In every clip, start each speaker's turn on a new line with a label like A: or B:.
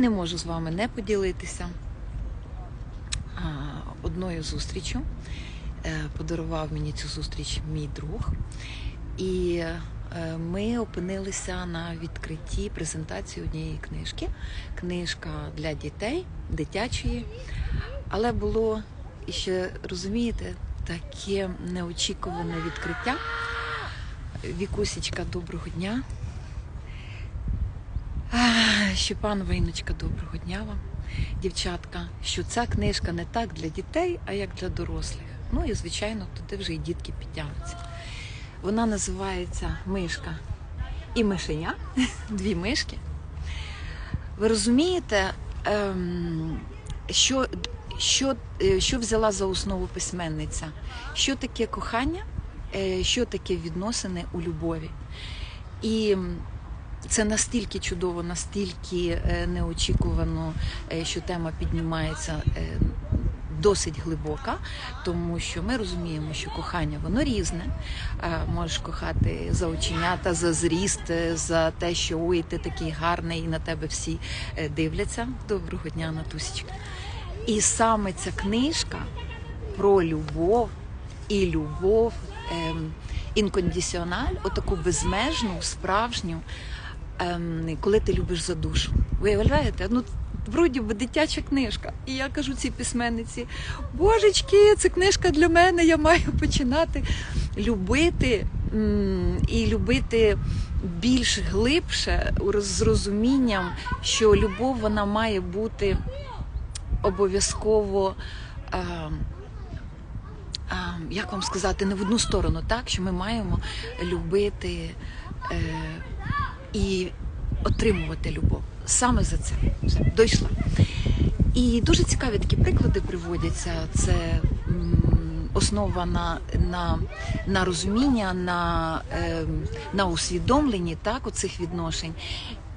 A: Не можу з вами не поділитися одною зустрічю. Е, Подарував мені цю зустріч мій друг. І е, ми опинилися на відкритті презентації однієї книжки. Книжка для дітей, дитячої. Але було ще, розумієте, таке неочікуване відкриття. Вікусічка, доброго дня. Ах, Щепанова Інночка, доброго дня вам, дівчатка, що ця книжка не так для дітей, а як для дорослих. Ну і, звичайно, туди вже і дітки підтягнуться. Вона називається Мишка і мишеня, дві мишки. Ви розумієте, ем, що, що, е, що взяла за основу письменниця? Що таке кохання, е, що таке відносини у любові? І це настільки чудово, настільки е, неочікувано, е, що тема піднімається е, досить глибока, тому що ми розуміємо, що кохання воно різне. Можеш кохати за оченята, за зріст, за те, що ой, ти такий гарний, і на тебе всі дивляться. Доброго дня, Натусічка. І саме ця книжка про любов і любов ем, інкондиціональ, отаку безмежну, справжню, ем, коли ти любиш за душу. Виявляєте? Ну, вроді би дитяча книжка. І я кажу цій письменниці: Божечки, це книжка для мене, я маю починати любити і любити більш глибше з розумінням, що любов вона має бути обов'язково. ем, а, як вам сказати, не в одну сторону, так що ми маємо любити е, і отримувати любов. Саме за це Все, дійшла. І дуже цікаві такі приклади приводяться. Це основа на, на, на розуміння, на, е, на усвідомленні так, оцих відношень.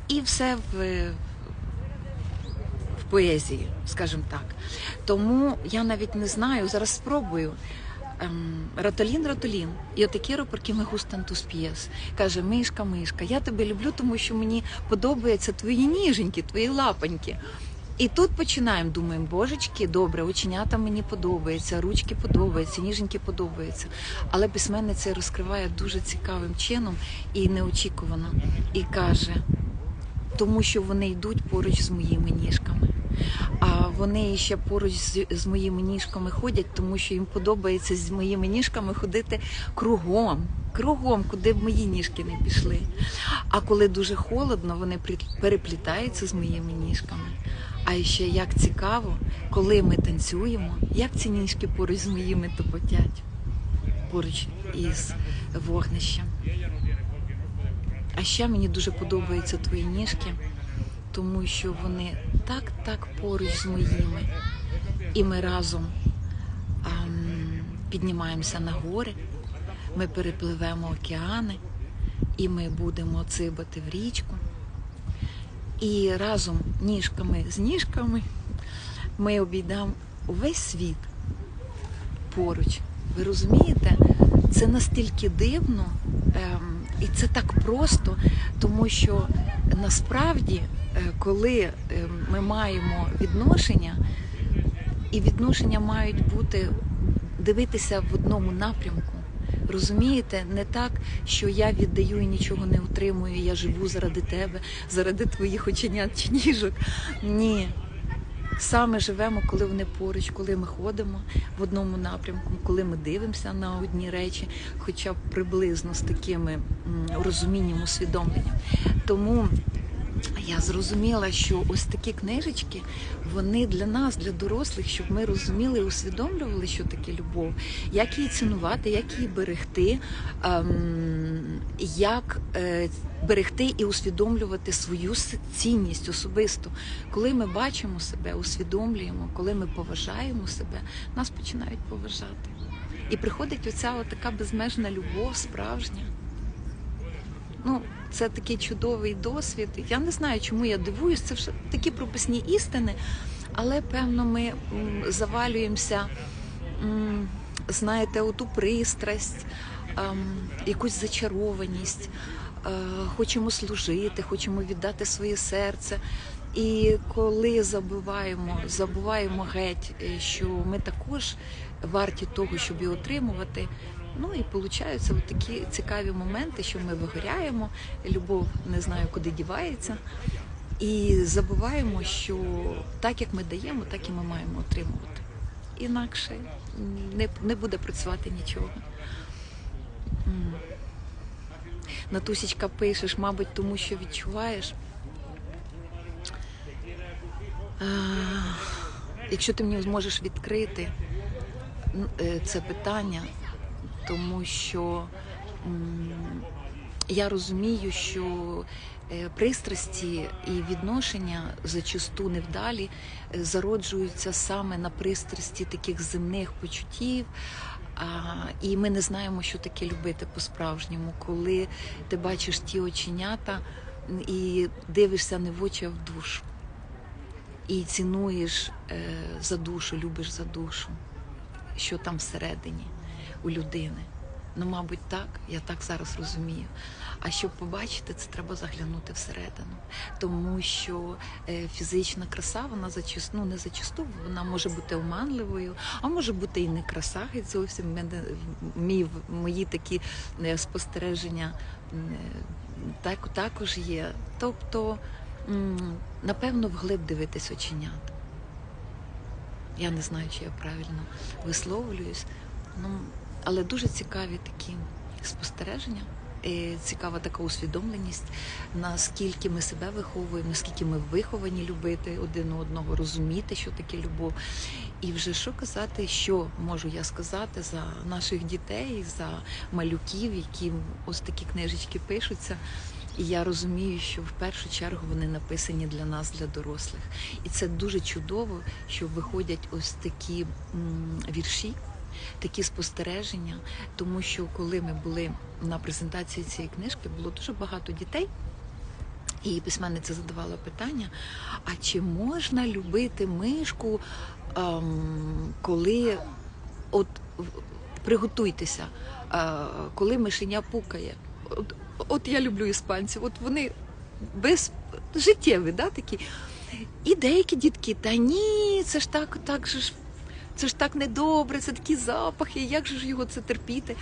A: І все в, в поезії, скажімо так. Тому я навіть не знаю, зараз спробую. Ем, Ратолін, Ратолін, і отакіро gustan tus pies. Каже, мишка, мишка, я тебе люблю, тому що мені подобаються твої ніженьки, твої лапоньки. І тут починаємо, думаємо, божечки, добре, оченята мені подобаються, ручки подобаються, ніженьки подобаються. Але письменниця розкриває дуже цікавим чином і неочікувано. І каже, тому що вони йдуть поруч з моїми ніжками. А вони ще поруч з, з моїми ніжками ходять, тому що їм подобається з моїми ніжками ходити кругом, кругом, куди б мої ніжки не пішли. А коли дуже холодно, вони при- переплітаються з моїми ніжками. А ще як цікаво, коли ми танцюємо, як ці ніжки поруч з моїми топотять, поруч із вогнищем. А ще мені дуже подобаються твої ніжки, тому що вони так так поруч з моїми. І ми разом ам, піднімаємося на гори, ми перепливемо океани, і ми будемо цибати в річку. І разом ніжками з ніжками ми обійдемо увесь світ поруч. Ви розумієте? Це настільки дивно, ем, і це так просто, тому що насправді, е, коли ем, ми маємо відношення, і відношення мають бути дивитися в одному напрямку. Розумієте, не так, що я віддаю і нічого не отримую, я живу заради тебе, заради твоїх оченят чи ніжок. Ні. Саме живемо, коли вони поруч, коли ми ходимо в одному напрямку, коли ми дивимося на одні речі, хоча б приблизно з такими розумінням, усвідомленням. Тому я зрозуміла, що ось такі книжечки, вони для нас, для дорослих, щоб ми розуміли і усвідомлювали, що таке любов, як її цінувати, як її берегти, ем, як е, берегти і усвідомлювати свою цінність особисто. Коли ми бачимо себе, усвідомлюємо, коли ми поважаємо себе, нас починають поважати. І приходить оця така безмежна любов, справжня. Ну, це такий чудовий досвід. Я не знаю, чому я дивуюсь. Це вже такі прописні істини, але певно ми завалюємося, знаєте, у ту пристрасть, ем, якусь зачарованість. е, Хочемо служити, хочемо віддати своє серце. І коли забуваємо, забуваємо геть, е, що ми також варті того, щоб її отримувати. Ну і получаються от такі цікаві моменти, що ми вигоряємо, любов не знаю, куди дівається. І забуваємо, що так як ми даємо, так і ми маємо отримувати. Інакше не, не буде працювати нічого. Натусічка пишеш, мабуть, тому що відчуваєш. Якщо ти мені зможеш відкрити е, це питання, тому що я розумію, що е, пристрасті і відношення зачасту невдалі е, зароджуються саме на пристрасті таких земних почуттів. А, і ми не знаємо, що таке любити по-справжньому, коли ти бачиш ті оченята і дивишся не в очі, а в душу. І цінуєш е, за душу, любиш за душу, що там всередині у людини. Ну, мабуть, так, я так зараз розумію. А щоб побачити, це треба заглянути всередину. Тому що е, фізична краса, вона зачасту, ну не зачасту, вона може бути оманливою, а може бути і не краса, геть зовсім мене мій, мої такі е, спостереження е, так, також є. Тобто, напевно, вглиб дивитись оченят. Я не знаю, чи я правильно висловлююсь. Ну, але дуже цікаві такі спостереження. е, Цікава така усвідомленість, наскільки ми себе виховуємо, наскільки ми виховані любити один одного, розуміти, що таке любов. І вже що казати, що можу я сказати за наших дітей, за малюків, які ось такі книжечки пишуться. І я розумію, що в першу чергу вони написані для нас, для дорослих. І це дуже чудово, що виходять ось такі вірші, такі спостереження, тому що коли ми були на презентації цієї книжки, було дуже багато дітей. І письменниця задавала питання: а чи можна любити мишку, ем, коли от приготуйтеся, е, коли мишеня пукає? От, от я люблю іспанців, от вони без життєві, да, такі. І деякі дітки, та ні, це ж так, так же ж, це ж так недобре, це такі запахи, як же ж його це терпіти?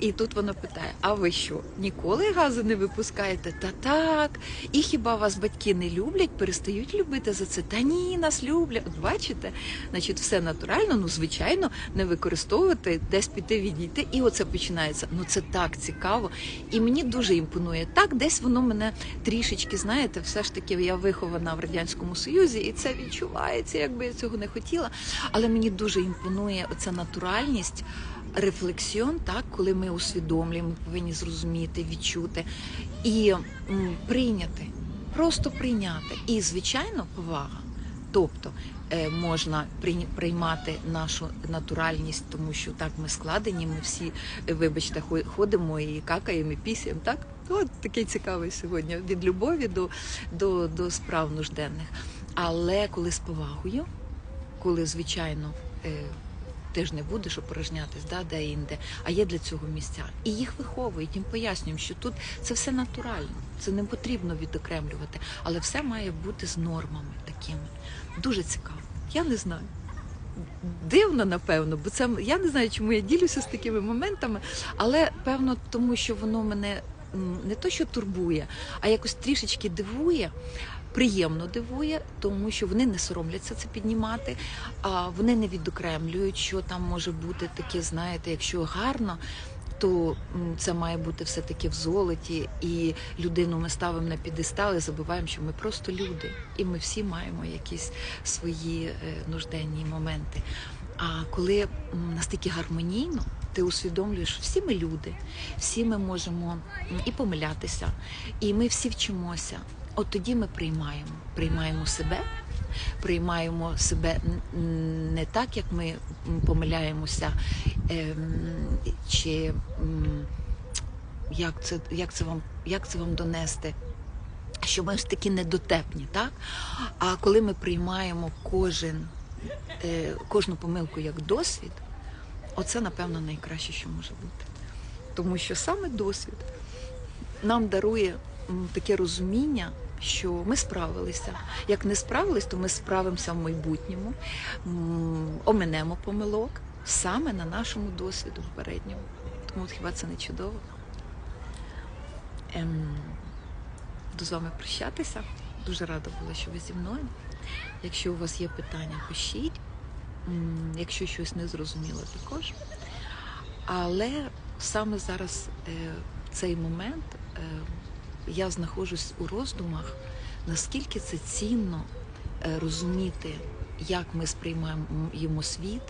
A: І тут вона питає: а ви що, ніколи газу не випускаєте? Та так. І хіба вас батьки не люблять, перестають любити за це? Та ні, нас люблять. От бачите, значить, все натурально, ну звичайно, не використовувати, десь піти відійти. І оце починається. Ну це так цікаво. І мені дуже імпонує. Так, десь воно мене трішечки, знаєте, все ж таки я вихована в радянському союзі, і це відчувається, якби я цього не хотіла. Але мені дуже імпонує оця натуральність. Рефлексіон, так, коли ми усвідомлюємо, повинні зрозуміти, відчути і м, прийняти, просто прийняти. І, звичайно, повага. Тобто е, можна приймати нашу натуральність, тому що так ми складені, ми всі, е, вибачте, хо- ходимо і какаємо, і пісяємо, так? От такий цікавий сьогодні від любові до, до, до справ нужденних. Але коли з повагою, коли, звичайно, е, ти ж не будеш опорожнятись да, де-інде, а є для цього місця. І їх виховують, їм пояснюємо, що тут це все натурально, це не потрібно відокремлювати, але все має бути з нормами такими. Дуже цікаво. Я не знаю. Дивно, напевно, бо це я не знаю, чому я ділюся з такими моментами, але певно, тому що воно мене не то, що турбує, а якось трішечки дивує. Приємно дивує, тому що вони не соромляться це піднімати, а вони не відокремлюють, що там може бути таке, знаєте, якщо гарно, то це має бути все таки в золоті, і людину ми ставимо на підестал і забуваємо, що ми просто люди, і ми всі маємо якісь свої е, нужденні моменти. А коли настільки гармонійно, ти усвідомлюєш, всі ми люди, всі ми можемо і помилятися, і ми всі вчимося. От тоді ми приймаємо, приймаємо себе, приймаємо себе не так, як ми помиляємося, ем, чи як це, як це вам, як це вам донести? Що ми ж такі недотепні, так? А коли ми приймаємо кожен, е, кожну помилку як досвід, оце, напевно, найкраще, що може бути. Тому що саме досвід нам дарує таке розуміння що ми справилися. Як не справились, то ми справимося в майбутньому, оминемо помилок саме на нашому досвіду попередньому. Тому от хіба це не чудово? Ем, буду з вами прощатися. Дуже рада була, що ви зі мною. Якщо у вас є питання, пишіть. Якщо щось не зрозуміло, також. Але саме зараз е, цей момент е, я знаходжусь у роздумах, наскільки це цінно е, розуміти, як ми сприймаємо світ,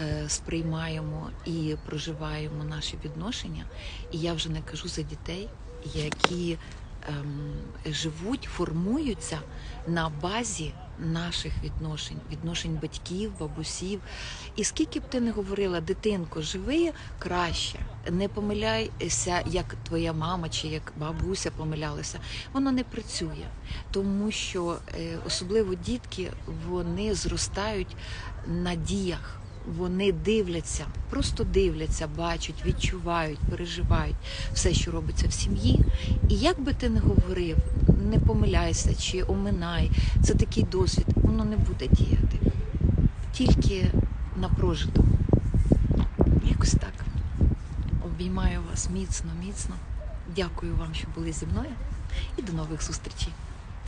A: е, сприймаємо і проживаємо наші відношення. І я вже не кажу за дітей, які ем, живуть, формуються на базі наших відношень, відношень батьків, бабусів. І скільки б ти не говорила, дитинко, живи краще, не помиляйся, як твоя мама чи як бабуся помилялася. Воно не працює, тому що е, особливо дітки вони зростають на діях. Вони дивляться, просто дивляться, бачать, відчувають, переживають все, що робиться в сім'ї. І як би ти не говорив, не помиляйся чи оминай, це такий досвід, воно не буде діяти. Тільки на прожитому. Якось так. Обіймаю вас міцно, міцно. Дякую вам, що були зі мною. І до нових зустрічей.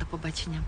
A: До побачення.